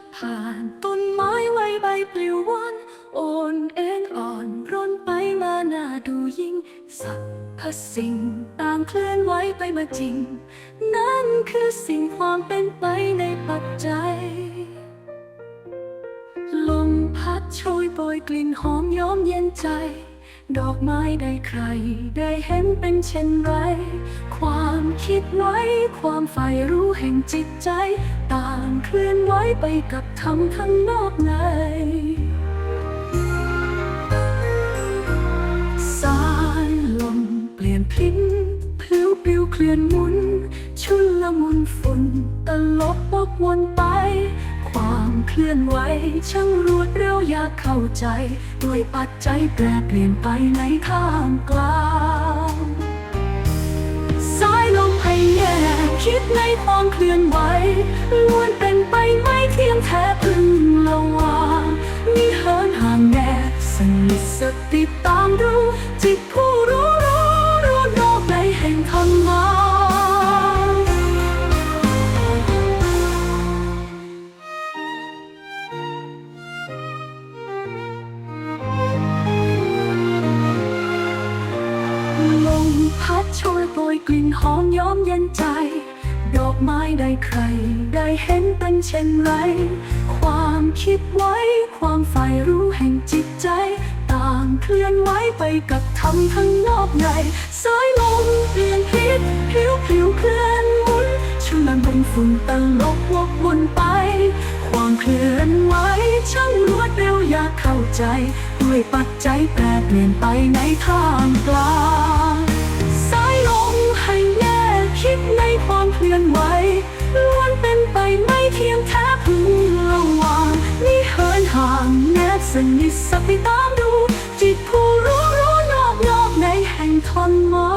ดผ่านต้นไม้ไวใบปลิววันโอนเอ็นอ่อนร่นไปมาหน้าดูยิ่งสัพพสิ่งตามเคลื่อนไหวไปมาจริง นั่นคือสิ่งความเป็นไปในปัจจัย ลมพัดโชยโบยกลิ่นหอมย้อมเย็นใจ ดอกไม้ได้ใคร ได้เห็นเป็นเช่นไร ความคิดไว้ ความใฝ่รู้แห่งจิตใจ ต่างเคลื่อนไหวไปกับธรรมข้างนอกในสายลมเปลี่ยนพลิ้นพลิ้วปลิวเคลื่อนหมุน ชุนละมุนฝุ่นตลบวกวนไป ความเคลื่อนไหวช่างรวดเร็วอยากเข้าใจ ด้วยปัจจัยแปรเปลี่ยนไปในข้ามกลางสายลมให้แง่คิดในความเคลื่อนไหวล้วนเป็นไปไม่เที่ยงแท้พึงระวังมีเหินห่างแน่สนิทสติ ลมพัดโชยโปรยกลิ่นหอมย้อมเย็นใจ ดอกไม้ได้ใคร ได้เห็นเป็นเช่นไร ความคิดไว้ ความใฝ่รู้แห่งจิตใจ ต่างเคลื่อนไหวไปกับธรรมข้างนอกในสายลมเปลี่ยนพิษผิวผิวเคลื่อนหมุนชุนมันเป็นฝุ่นตลบวกวนไป ความเคลื่อนไหวช่างรวดเร็วอยากเข้าใจ ด้วยปัจจัยแปรเปลี่ยนไปในท่ามกลาง อนไหวล้วนเป็นไปไม่เทียงแท้พึงระวังนี่เหินห่างแนบสนิทสักไปตามดู จิตผู้รู้รู้นอกนอกในแห่งธรรมะ